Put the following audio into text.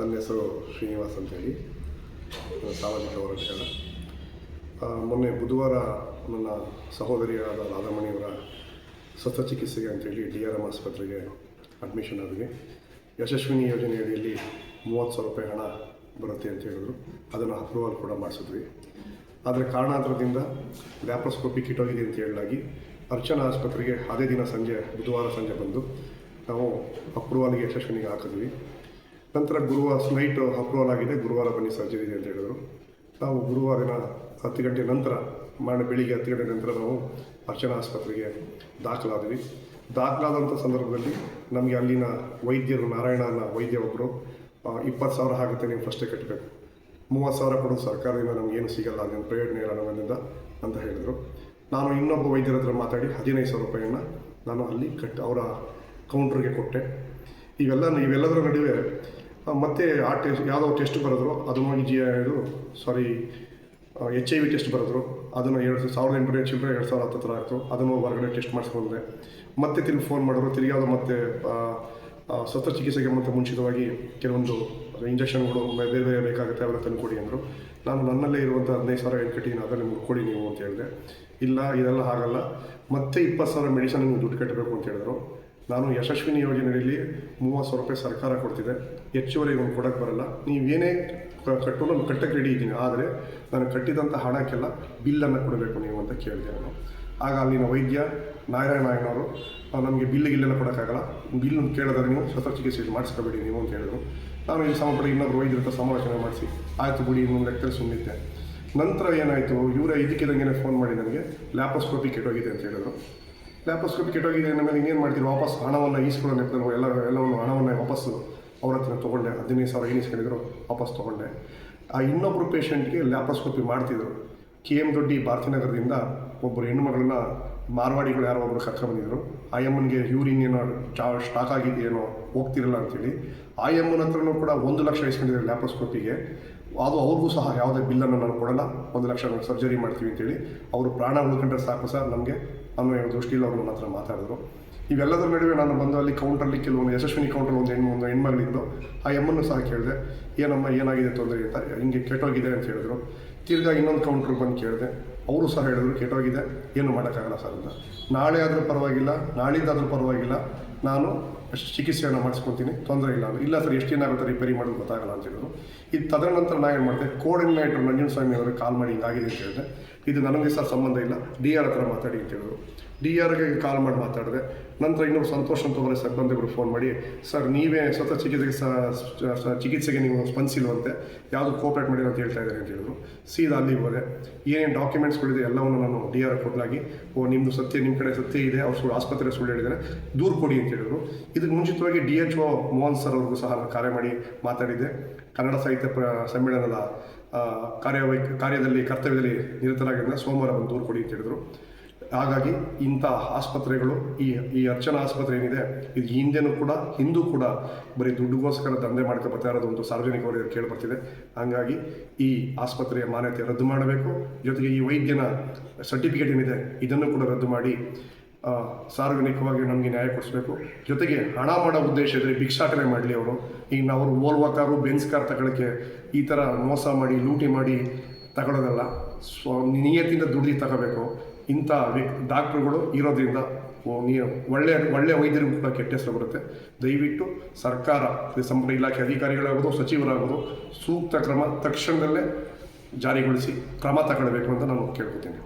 ನನ್ನ ಹೆಸರು ಶ್ರೀನಿವಾಸ್ ಅಂತೇಳಿ. ಸಾಮಾಜಿಕ ಆ, ಮೊನ್ನೆ ಬುಧವಾರ ನನ್ನ ಸಹೋದರಿಯಾದ ರಾಧಾಮಣಿಯವರ ಶಸ್ತ್ರಚಿಕಿತ್ಸೆಗೆ ಅಂತೇಳಿ ಡಿ ಆರ್ ಎಂ ಆಸ್ಪತ್ರೆಗೆ ಅಡ್ಮಿಷನ್ ಆದ್ವಿ. ಯಶಸ್ವಿನಿ ಯೋಜನೆ ಅಡಿಯಲ್ಲಿ ಮೂವತ್ತು ಸಾವಿರ ರೂಪಾಯಿ ಹಣ ಬರುತ್ತೆ ಅಂತ ಹೇಳಿದ್ರು. ಅದನ್ನು ಅಪ್ರೂವಲ್ ಕೂಡ ಮಾಡಿಸಿದ್ವಿ. ಆದರೆ ಕಾರಣಾಂತರದಿಂದ ಲ್ಯಾಪ್ರೋಸ್ಕೋಪಿ ಕಿಟ್ಟೋಗಿದೆ ಅಂತ ಹೇಳಲಾಗಿ ಅರ್ಚನಾ ಆಸ್ಪತ್ರೆಗೆ ಅದೇ ದಿನ ಸಂಜೆ ಬುಧವಾರ ಸಂಜೆ ಬಂದು ನಾವು ಅಪ್ರೂವಲ್ಗೆ ಯಶಸ್ವಿನಿಗೆ ಹಾಕಿದ್ವಿ. ನಂತರ ಗುರುವಾರ ನೈಟ್ ಅಪ್ರೂವಲ್ ಆಗಿದೆ. ಗುರುವಾರ ಬನ್ನಿ ಸರ್ಜರಿ ಅಂತ ಹೇಳಿದರು. ನಾವು ಗುರುವಾರ ದಿನ ಹತ್ತು ಗಂಟೆ ನಂತರ ಮಾಡಿ ಬೆಳಿಗ್ಗೆ ಹತ್ತು ಗಂಟೆ ನಂತರ ನಾವು ಅರ್ಚನಾ ಆಸ್ಪತ್ರೆಗೆ ದಾಖಲಾದ್ವಿ. ದಾಖಲಾದಂಥ ಸಂದರ್ಭದಲ್ಲಿ ನಮಗೆ ಅಲ್ಲಿನ ವೈದ್ಯರು, ನಾರಾಯಣನ ವೈದ್ಯ ಒಬ್ಬರು ಇಪ್ಪತ್ತು ಸಾವಿರ ಆಗುತ್ತೆ ನೀವು ಫಸ್ಟೇ ಕಟ್ಟಬೇಕು ಮೂವತ್ತು ಸಾವಿರ ಕೊಡೋದು ಸರ್ಕಾರದಿಂದ ನಮಗೇನು ಸಿಗಲ್ಲ ನಿಮ್ಮ ಇಲ್ಲ ನೇರದಿಂದ ಅಂತ ಹೇಳಿದರು. ನಾನು ಇನ್ನೊಬ್ಬ ವೈದ್ಯರ ಹತ್ರ ಮಾತಾಡಿ, ಹದಿನೈದು ಸಾವಿರ ರೂಪಾಯಿಯನ್ನು ನಾನು ಅಲ್ಲಿ ಕಟ್, ಅವರ ಕೌಂಟ್ರಿಗೆ ಕೊಟ್ಟೆ. ಇವೆಲ್ಲ ಇವೆಲ್ಲದರ ನಡುವೆ ಮತ್ತೆ ಆ ಟೆಸ್ಟ್ ಯಾವುದೋ ಟೆಸ್ಟ್ ಬರೆದ್ರು ಅದನ್ನು ಜಿ ಇದು sorry H I V test ಬರೆದ್ರು. ಅದನ್ನು ಎರಡು ಸಾವಿರದ ಎಂಟುನೂರ ಚಿಲ್ಲರೆ ಎರಡು ಸಾವಿರ ಹತ್ತತ್ರ ಆಯಿತು. ಅದನ್ನು ಹೊರಗಡೆ ಟೆಸ್ಟ್ ಮಾಡಿಸ್ಕೊಂಡೆ ಮತ್ತೆ ತಿರುಗಿ ಫೋನ್ ಮಾಡಿದ್ರು, ತಿರುಗಿ ಅದು ಮತ್ತೆ ಶಸ್ತ್ರಚಿಕಿತ್ಸೆಗೆ ಮತ್ತೆ ಮುಂಚಿತವಾಗಿ ಕೆಲವೊಂದು ಇಂಜೆಕ್ಷನ್ಗಳು ಬೇರೆ ಬೇರೆ ಬೇಕಾಗುತ್ತೆ, ಅವೆಲ್ಲ ತಂದುಕೊಡಿ ಅಂದರು. ನಾನು ನನ್ನಲ್ಲೇ ಇರುವಂಥ ಹದಿನೈದು ಸಾವಿರ ಕಟ್ಟಿದ್ದೀನಿ ಅದನ್ನು ನಿಮ್ಗೆ ಕೊಡಿ ನೀವು ಅಂತ ಹೇಳಿದೆ. ಇಲ್ಲ, ಇದೆಲ್ಲ ಆಗಲ್ಲ ಮತ್ತೆ ಇಪ್ಪತ್ತು ಸಾವಿರ ಮೆಡಿಸನ್ ನೀವು ದುಡ್ಡು ಕಟ್ಟಬೇಕು ಅಂತ ಹೇಳಿದ್ರು. ನಾನು ಯಶಸ್ವಿನಿ ಯೋಜನೆಯಲ್ಲಿ ಮೂವತ್ತು ಸಾವಿರ ರೂಪಾಯಿ ಸರ್ಕಾರ ಕೊಡ್ತಿದೆ. ಹೆಚ್ಚುವರಿ ಒಂದು ಕೊಡಕ್ಕೆ ಬರಲ್ಲ. ನೀವೇನೇ ಕಟ್ಟು ನಾನು ಕಟ್ಟಕ್ಕೆ ರೆಡಿ ಇದ್ದೀನಿ. ಆದರೆ ನಾನು ಕಟ್ಟಿದಂಥ ಹಣಕ್ಕೆಲ್ಲ ಬಿಲ್ಲನ್ನು ಕೊಡಬೇಕು ನೀವು ಅಂತ ಕೇಳಿದೆ ನಾನು. ಆಗ ಅಲ್ಲಿನ ವೈದ್ಯ ನಾರಾಯಣ ನಾಯನವರು ನಮಗೆ ಬಿಲ್ ಗಿಲ್ಲೆಲ್ಲ ಕೊಡೋಕ್ಕಾಗಲ್ಲ. ಬಿಲ್ ಕೇಳಿದ್ರೆ ನೀವು ಶಸ್ತ್ರಚಿಕಿತ್ಸೆ ಮಾಡಿಸ್ಕೋಬೇಡಿ ನೀವು ಅಂತ ಹೇಳಿದ್ರು. ನಾನು ಇಲ್ಲಿ ಸಂಬಂಧಪಟ್ಟ ಇನ್ನೊಬ್ಬರು ವೈದ್ಯರ ಸಮಾಲೋಚನೆ ಮಾಡಿಸಿ, ಆಯಿತು ಬಿಡಿ ಇನ್ನೊಂದು ಲೆಕ್ಕದಲ್ಲಿ ಸುಮ್ಮನಿದ್ದೆ ನಂತರ ಏನಾಯಿತು, ಇವರೇ ಇದಕ್ಕಿದಂಗೆ ಫೋನ್ ಮಾಡಿ ನನಗೆ ಲ್ಯಾಪೋಸ್ಕೋಪಿ ಕೆಟ್ಟೋಗಿದೆ ಅಂತ ಹೇಳಿದ್ರು. ಲ್ಯಾಪೋಸ್ಕೋಪಿ ಕೆಟ್ಟೋಗಿದೆ ಅಂದ ಮೇಲೆ ಇನ್ನೇನು ಮಾಡ್ತೀವಿ ವಾಪಸ್ ಹಣವನ್ನು ಈಸ್ಕೊಳ್ಳೋ ನೆಪದಲ್ಲಿ ಎಲ್ಲ, ಎಲ್ಲವನ್ನು ಹಣವನ್ನು ವಾಪಸ್ಸು ಅವ್ರ ಹತ್ರ ತೊಗೊಂಡೆ. ಹದಿನೈದು ಸಾವಿರ ಏನು ಇಸ್ಕೊಂಡಿದ್ರು ವಾಪಸ್ ತೊಗೊಂಡೆ. ಆ ಇನ್ನೊಬ್ಬರು ಪೇಷೆಂಟ್ಗೆ ಲ್ಯಾಪ್ರೋಸ್ಕೋಪಿ ಮಾಡ್ತಿದ್ರು. ಕೆ ಎಂ ದೊಡ್ಡಿ ಭಾರತೀನಗರದಿಂದ ಒಬ್ಬರು ಹೆಣ್ಣುಮಗಳನ್ನ ಮಾರ್ವಾಡಿಗಳು ಯಾರೋ ಒಬ್ಬರು ಕರ್ಕೊಂಬಂದಿದ್ರು ಆ ಎಮ್ಮನ್ಗೆ ಯೂರಿನ್ ಏನೋ ಚಾ, ಸ್ಟಾಕ್ ಆಗಿದೆಯೇನೋ ಹೋಗ್ತಿರಲ್ಲ ಅಂತೇಳಿ. ಆ ಎಮ್ಮನ ಹತ್ರನೂ ಕೂಡ ಒಂದು ಲಕ್ಷ ಇಸ್ಕೊಂಡಿದ್ದಾರೆ ಲ್ಯಾಪ್ರೋಸ್ಕೋಪಿಗೆ ಅದು ಅವ್ರಿಗೂ ಸಹ ಯಾವುದೇ ಬಿಲ್ಲನ್ನು ನಾನು ಕೊಡಲ್ಲ. ಒಂದು ಲಕ್ಷ ಸರ್ಜರಿ ಮಾಡ್ತೀವಿ ಅಂತೇಳಿ. ಅವರು ಪ್ರಾಣ ಉಳ್ಕೊಂಡ್ರೆ ಸಾಕು ಸರ್ ನಮಗೆ. ಅನ್ನೋ ಸ್ಟೀಲ್ ಅವರು ನನ್ನ ಹತ್ರ ಮಾತಾಡಿದ್ರು. ಇವೆಲ್ಲದರ ನಡುವೆ ನಾನು ಬಂದು ಅಲ್ಲಿ ಕೌಂಟ್ರಲ್ಲಿ ಕೆಲವೊಂದು ಯಶಸ್ವಿನಿ ಕೌಂಟರ್ ಒಂದು ಹೆಣ್ಣು, ಒಂದು ಹೆಣ್ಮಗಳಿದ್ದು ಆ ಎಮ್ಮನ್ನು ಸಹ ಕೇಳಿದೆ, ಏನಮ್ಮ, ಏನಾಗಿದೆ ತೊಂದರೆ? ಅಂತ ಹಿಂಗೆ ಕೆಟ್ಟೋಗಿದೆ ಅಂತ ಹೇಳಿದ್ರು. ತಿರ್ಗಾ ಇನ್ನೊಂದು ಕೌಂಟ್ರಿಗೆ ಬಂದು ಕೇಳಿದೆ, ಅವರು ಸಹ ಹೇಳಿದ್ರು ಕೆಟ್ಟೋಗಿದೆ, ಏನು ಮಾಡೋಕ್ಕಾಗಲ್ಲ ಸರ್ ಅಂತ. ನಾಳೆ ಆದರೂ ಪರವಾಗಿಲ್ಲ ನಾಳಿದ್ದಾದರೂ ಪರವಾಗಿಲ್ಲ. ನಾನು ಚಿಕಿತ್ಸೆಯನ್ನು ಮಾಡಿಸ್ಕೊತೀನಿ, ತೊಂದರೆ ಇಲ್ಲ. ಇಲ್ಲ ಸರ್, ಎಷ್ಟು ದಿನ ಆಗುತ್ತೆ ರಿಪೇರಿ ಮಾಡೋದು ಗೊತ್ತಾಗಲ್ಲ ಅಂತ ಹೇಳಿದ್ರು. ಇದು ತದನಂತರ ನಾನು ಏನು ಮಾಡಿದೆ ಕೋಆರ್ಡಿನೇಟರ್ ನಂಜನ ಸ್ವಾಮಿ ಅವರಿಗೆ ಕಾಲ್ ಮಾಡಿ ಹಿಂಗಾಗಿದೆ ಅಂತ ಹೇಳಿದೆ. ಇದು ನನಗೆ ಸಹ ಸಂಬಂಧ ಇಲ್ಲ, ಡಿ ಆರ್ ಹತ್ರ ಮಾತಾಡಿ ಅಂತ ಹೇಳಿದ್ರು. ಡಿ ಆರ್ಗೆ ಕಾಲ್ ಮಾಡಿ ಮಾತಾಡಿದೆ. ನಂತರ ಇನ್ನೊಬ್ಬರು ಸಂತೋಷ್ ಅಂತ ಒಬ್ಬರ ಸಿಬ್ಬಂದಿಗಳು ಫೋನ್ ಮಾಡಿ, ಸರ್, ನೀವೇ ಸ್ವತಃ ಚಿಕಿತ್ಸೆಗೆ ಸ- ಸ- ಚಿಕಿತ್ಸೆಗೆ ನೀವು ಸ್ಪಂದಿಸಿಲ್ವಂತೆ, ಯಾವುದು ಕೋಪರೇಟ್ ಮಾಡಿ ಅಂತ ಹೇಳ್ತಾ ಇದ್ದಾರೆ ಅಂತ ಹೇಳಿದ್ರು. ಸೀದಾ ಅಲ್ಲಿಗೆ ಹೋದೆ. ಏನೇನು ಡಾಕ್ಯುಮೆಂಟ್ಸ್ಗಳಿದೆ ಎಲ್ಲವನ್ನು ನಾನು ಡಿ ಆರ್ ಕೊಡಲಾಗಿ, ಓ ನಿಮ್ಮದು ಸತ್ಯ ನಿಮ್ಮ ಕಡೆ ಸತ್ಯ ಇದೆ, ಅವ್ರು ಸುಳ್ಳು ಆಸ್ಪತ್ರೆ ಸುಳ್ಳು ಹೇಳಿದ್ದಾರೆ, ದೂರು ಕೊಡಿ ಅಂತ ಹೇಳಿದ್ರು. ಇದಕ್ಕೆ ಮುಂಚಿತವಾಗಿ D H O Mohan sir ಅವ್ರಿಗೂ ಸಹ ಕರೆ ಮಾಡಿ ಮಾತಾಡಿದ್ದೆ. ಕನ್ನಡ ಸಾಹಿತ್ಯ ಪ್ರ ಸಮ್ಮೇಳನದ ಕಾರ್ಯವೈ ಕಾರ್ಯದಲ್ಲಿ, ಕರ್ತವ್ಯದಲ್ಲಿ ನಿರತರಾಗಿದ್ದ ಸೋಮವಾರ ಬಂದು ದೂರು ಕೊಡಿ ಅಂತ ಹೇಳಿದ್ರು. ಹಾಗಾಗಿ ಇಂಥ ಆಸ್ಪತ್ರೆಗಳು, ಈ ಈ ಅರ್ಚನಾ ಆಸ್ಪತ್ರೆ ಏನಿದೆ, ಇದು ಹಿಂದೆನೂ ಕೂಡ, ಹಿಂದೂ ಕೂಡ ಬರೀ ದುಡ್ಡುಗೋಸ್ಕರ ದಂಧೆ ಮಾಡ್ತಾ ಬರ್ತಾ ಇರೋದು ಒಂದು ಸಾರ್ವಜನಿಕ ವಲಯದಲ್ಲಿ ಹಾಗಾಗಿ ಈ ಆಸ್ಪತ್ರೆಯ ಮಾನ್ಯತೆ ರದ್ದು ಮಾಡಬೇಕು. ಜೊತೆಗೆ ಈ ವೈದ್ಯನ ಸರ್ಟಿಫಿಕೇಟ್ ಏನಿದೆ, ಇದನ್ನು ಕೂಡ ರದ್ದು ಮಾಡಿ ಸಾರ್ವಜನಿಕವಾಗಿ ನಮಗೆ ನ್ಯಾಯ ಕೊಡಿಸ್ಬೇಕು. ಜೊತೆಗೆ ಹಣ ಮಾಡೋ ಉದ್ದೇಶ ಇದ್ದರೆ ಭಿಕ್ಷಾಟನೆ ಮಾಡಲಿ ಅವರು. ಈಗ ನಾವು ಓಲ್ವಾ ಕಾರು ಬೆನ್ಸ್ ಕಾರ್ ತಗೊಳ್ಳೋಕ್ಕೆ ಈ ಥರ ಮೋಸ ಮಾಡಿ, ಲೂಟಿ ಮಾಡಿ ತಗೊಳ್ಳೋದಲ್ಲ ಸ್ವ, ನಿಯತ್ತಿಂದ ದುಡ್ದು ತಗೋಬೇಕು. ಇಂಥ ವ್ಯಕ್ ಡಾಕ್ಟ್ರುಗಳು ಇರೋದ್ರಿಂದ ನೀವು ಒಳ್ಳೆಯ ಒಳ್ಳೆಯ ವೈದ್ಯರಿಗೂ ಕೂಡ ಕೆಟ್ಟ ಹೆಸರು ಬರುತ್ತೆ. ದಯವಿಟ್ಟು ಸರ್ಕಾರ ಸಂಬಂಧ ಇಲಾಖೆ ಅಧಿಕಾರಿಗಳಾಗೋದು ಸಚಿವರಾಗೋದು ಸೂಕ್ತ ಕ್ರಮ ತಕ್ಷಣದಲ್ಲೇ ಜಾರಿಗೊಳಿಸಿ, ಕ್ರಮ ತಗೊಳ್ಬೇಕು ಅಂತ ನಾನು ಕೇಳ್ಕೊತೀನಿ.